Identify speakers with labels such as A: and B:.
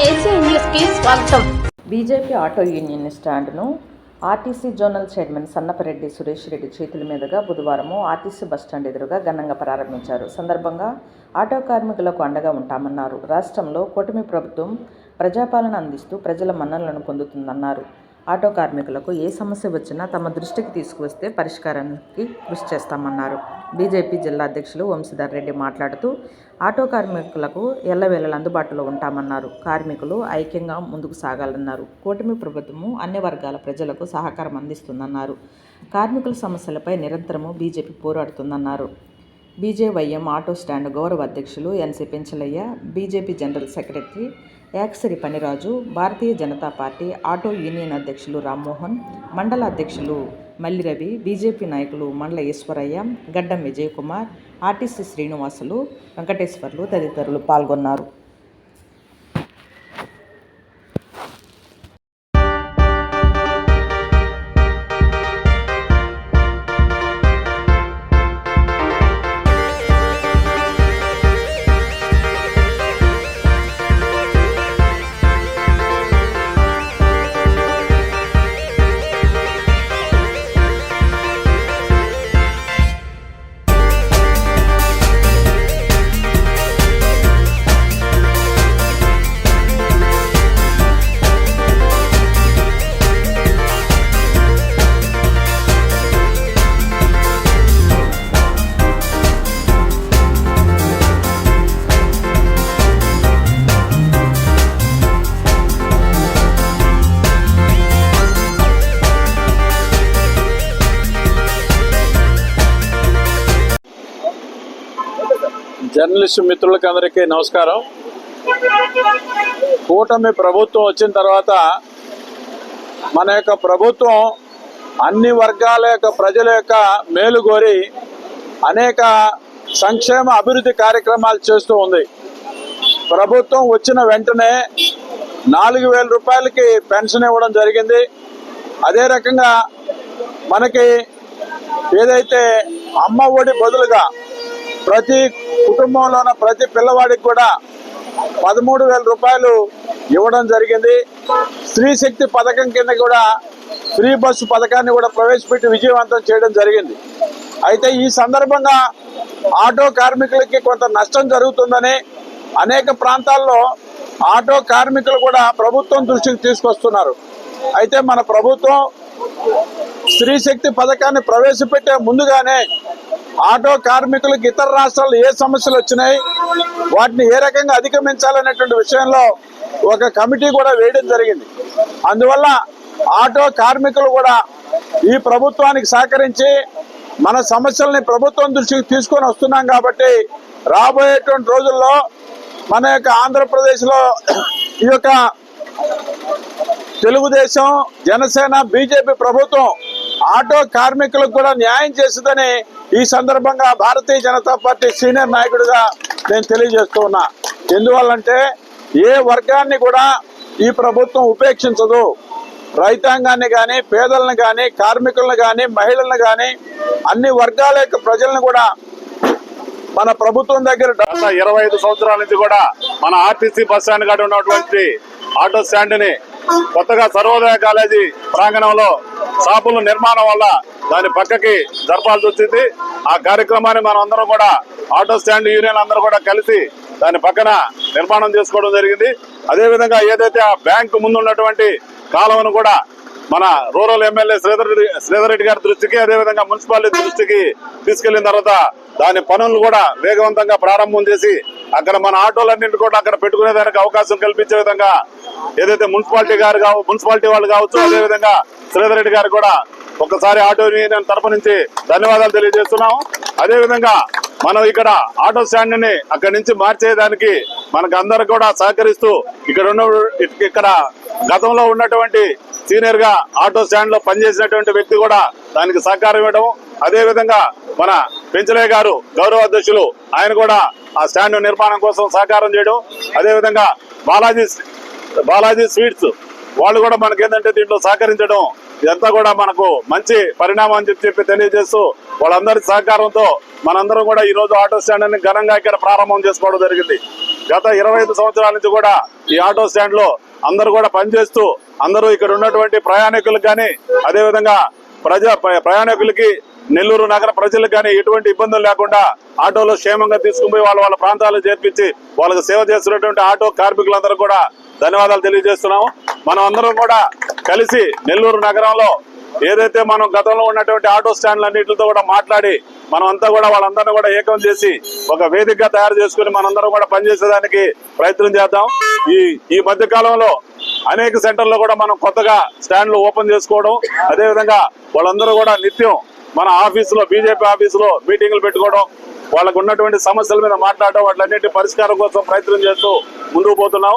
A: స్వాగతం.
B: BJP auto union స్టాండ్ను RTC zonal chairman Sannapareddy Suresh Reddy చేతుల మీదుగా బుధవారం ఆర్టీసీ బస్టాండ్ ఎదురుగా ఘనంగా ప్రారంభించారు. సందర్భంగా ఆటో కార్మికులకు అండగా ఉంటామన్నారు. రాష్ట్రంలో కూటమి ప్రభుత్వం ప్రజాపాలన అందిస్తూ ప్రజల మన్ననలను పొందుతుందన్నారు. ఆటో కార్మికులకు ఏ సమస్య వచ్చినా తమ దృష్టికి తీసుకువస్తే పరిష్కారానికి కృషి చేస్తామన్నారు. బీజేపీ జిల్లా అధ్యక్షులు వంశీధర్ రెడ్డి మాట్లాడుతూ ఆటో కార్మికులకు ఎల్లవేళలు అందుబాటులో ఉంటామన్నారు. కార్మికులు ఐక్యంగా ముందుకు సాగాలన్నారు. కూటమి ప్రభుత్వము అన్ని వర్గాల ప్రజలకు సహకారం అందిస్తుందన్నారు. కార్మికుల సమస్యలపై నిరంతరము బీజేపీ పోరాడుతుందన్నారు. బీజేవైఎం ఆటో స్టాండ్ గౌరవ అధ్యక్షులు NC Penchalaiah BJP general secretary యాక్సరి Paniraju Bharatiya Janata Party auto union అధ్యక్షులు రామ్మోహన్ మండల అధ్యక్షులు మల్లిరవి బీజేపీ నాయకులు మండల ఈశ్వరయ్య గడ్డం విజయకుమార్ ఆర్టీసీ శ్రీనివాసులు వెంకటేశ్వర్లు తదితరులు పాల్గొన్నారు.
C: జర్నలిస్ట్ మిత్రులకి అందరికీ నమస్కారం. కూటమి ప్రభుత్వం వచ్చిన తర్వాత మన యొక్క ప్రభుత్వం అన్ని వర్గాల యొక్క ప్రజల యొక్క మేలు కోరి అనేక సంక్షేమ అభివృద్ధి కార్యక్రమాలు చేస్తూ ఉంది. ప్రభుత్వం వచ్చిన వెంటనే నాలుగు వేల రూపాయలకి పెన్షన్ ఇవ్వడం జరిగింది. అదే రకంగా మనకి ఏదైతే అమ్మ ఒడి బదులుగా ప్రతి కుటుంబంలోన ప్రతి పిల్లవాడికి కూడా పదమూడు వేల రూపాయలు ఇవ్వడం జరిగింది. స్త్రీ శక్తి పథకం కింద కూడా ఫ్రీ బస్సు పథకాన్ని కూడా ప్రవేశపెట్టి విజయవంతం చేయడం జరిగింది. అయితే ఈ సందర్భంగా ఆటో కార్మికులకి కొంత నష్టం జరుగుతుందని అనేక ప్రాంతాల్లో ఆటో కార్మికులు కూడా ప్రభుత్వం దృష్టికి తీసుకొస్తున్నారు. అయితే మన ప్రభుత్వం స్త్రీ శక్తి పథకాన్ని ప్రవేశపెట్టే ముందుగానే ఆటో కార్మికులకు ఇతర రాష్ట్రాలు ఏ సమస్యలు వచ్చినాయి వాటిని ఏ రకంగా అధిగమించాలనేటువంటి విషయంలో ఒక కమిటీ కూడా వేయడం జరిగింది. అందువల్ల ఆటో కార్మికులు కూడా ఈ ప్రభుత్వానికి సహకరించి మన సమస్యల్ని ప్రభుత్వం దృష్టికి తీసుకొని వస్తున్నాం కాబట్టి రాబోయేటువంటి రోజుల్లో మన యొక్క ఆంధ్రప్రదేశ్లో ఈ యొక్క తెలుగుదేశం జనసేన బీజేపీ ప్రభుత్వం ఆటో కార్మికులకు కూడా న్యాయం చేస్తుందని ఈ సందర్భంగా భారతీయ జనతా పార్టీ సీనియర్ నాయకుడిగా నేను తెలియజేస్తూ ఉన్నా. ఎందువల్లంటే ఏ వర్గాన్ని కూడా ఈ ప్రభుత్వం ఉపేక్షించదు. రైతాంగాన్ని కానీ పేదలను కానీ కార్మికులను కానీ మహిళలను కానీ అన్ని వర్గాల యొక్క ప్రజలను కూడా మన ప్రభుత్వం దగ్గర
D: ఇరవై ఐదు సంవత్సరాల నుంచి కూడా మన ఆర్టీసీ బస్ స్టాండ్ కాడ ఉన్నటువంటి ఆటో స్టాండ్ని కొత్తగా సర్వోదయ కాలేజీ ప్రాంగణంలో షాపుల నిర్మాణం వల్ల దాని పక్కకి జరపాల్సి వచ్చింది. ఆ కార్యక్రమాన్ని మనం అందరం కూడా ఆటో స్టాండ్ యూనియన్ అందరూ కూడా కలిసి దాని పక్కన నిర్మాణం చేసుకోవడం జరిగింది. అదే విధంగా ఏదైతే ఆ బ్యాంకు ముందు ఉన్నటువంటి కాలువను కూడా మన రూరల్ ఎమ్మెల్యే శ్రీధర్ రెడ్డి శ్రీధర్ రెడ్డి గారి దృష్టికి అదేవిధంగా మున్సిపాలిటీ దృష్టికి తీసుకెళ్ళిన తర్వాత దాని పనులు కూడా వేగవంతంగా ప్రారంభం చేసి అక్కడ మన ఆటోలన్నింటి కూడా అక్కడ పెట్టుకునేదానికి అవకాశం కల్పించే విధంగా ఏదైతే మున్సిపాలిటీ గారు కావచ్చు మున్సిపాలిటీ వాళ్ళు కావచ్చు అదేవిధంగా శ్రీధర్ రెడ్డి గారు కూడా ఒకసారి ఆటో యూనియన్ తరపు నుంచి ధన్యవాదాలు తెలియజేస్తున్నాం అదేవిధంగా మనం ఇక్కడ ఆటో స్టాండ్ని అక్కడి నుంచి మార్చేదానికి మనకు అందరు కూడా సహకరిస్తూ ఇక్కడ ఉన్న ఇక్కడ గతంలో ఉన్నటువంటి సీనియర్గా ఆటో స్టాండ్లో పనిచేసినటువంటి వ్యక్తి కూడా దానికి సహకారం ఇవ్వడం. అదే విధంగా మన పెంచలే గారు గౌరవ అధ్యక్షులు ఆయన కూడా ఆ స్టాండ్ నిర్మాణం కోసం సహకారం చేయడం. అదే విధంగా బాలాజీ బాలాజీ స్వీట్స్. వాళ్ళు కూడా మనకి ఏంటంటే దీంట్లో సహకరించడం. ఇదంతా కూడా మనకు మంచి పరిణామం అని చెప్పి చెప్పి తెలియజేస్తూ వాళ్ళందరి సహకారంతో మనందరం కూడా ఈ రోజు ఆటో స్టాండ్ని ఘనంగా ఇక్కడ ప్రారంభం చేసుకోవడం జరిగింది. గత ఇరవై ఐదు సంవత్సరాల నుంచి కూడా ఈ ఆటో స్టాండ్లో అందరూ కూడా పనిచేస్తూ అందరూ ఇక్కడ ఉన్నటువంటి ప్రయాణికులకు కానీ అదేవిధంగా ప్రజా ప్రయాణికులకి నెల్లూరు నగర ప్రజలకు కానీ ఎటువంటి ఇబ్బందులు లేకుండా ఆటోలో క్షేమంగా తీసుకుపోయి వాళ్ళ వాళ్ళ ప్రాంతాలు చేర్పించి వాళ్ళకి సేవ చేస్తున్నటువంటి ఆటో కార్మికులందరూ కూడా ధన్యవాదాలు తెలియజేస్తున్నాము. మనం అందరం కూడా కలిసి నెల్లూరు నగరంలో ఏదైతే మనం గతంలో ఉన్నటువంటి ఆటో స్టాండ్లు అన్నింటితో కూడా మాట్లాడి మనం అంతా కూడా వాళ్ళందరినీ కూడా ఏకం చేసి ఒక వేదికగా తయారు చేసుకుని మనందరం కూడా పనిచేసేదానికి ప్రయత్నం చేద్దాం. ఈ ఈ మధ్య కాలంలో అనేక సెంటర్లో కూడా మనం కొత్తగా స్టాండ్లు ఓపెన్ చేసుకోవడం అదేవిధంగా వాళ్ళందరూ కూడా నిత్యం మన ఆఫీసులో బీజేపీ ఆఫీసులో మీటింగులు పెట్టుకోవడం వాళ్ళకు ఉన్నటువంటి సమస్యల మీద మాట్లాడడం వాటిలన్నింటి పరిష్కారం కోసం ప్రయత్నం చేస్తూ ముందుకు పోతున్నాం.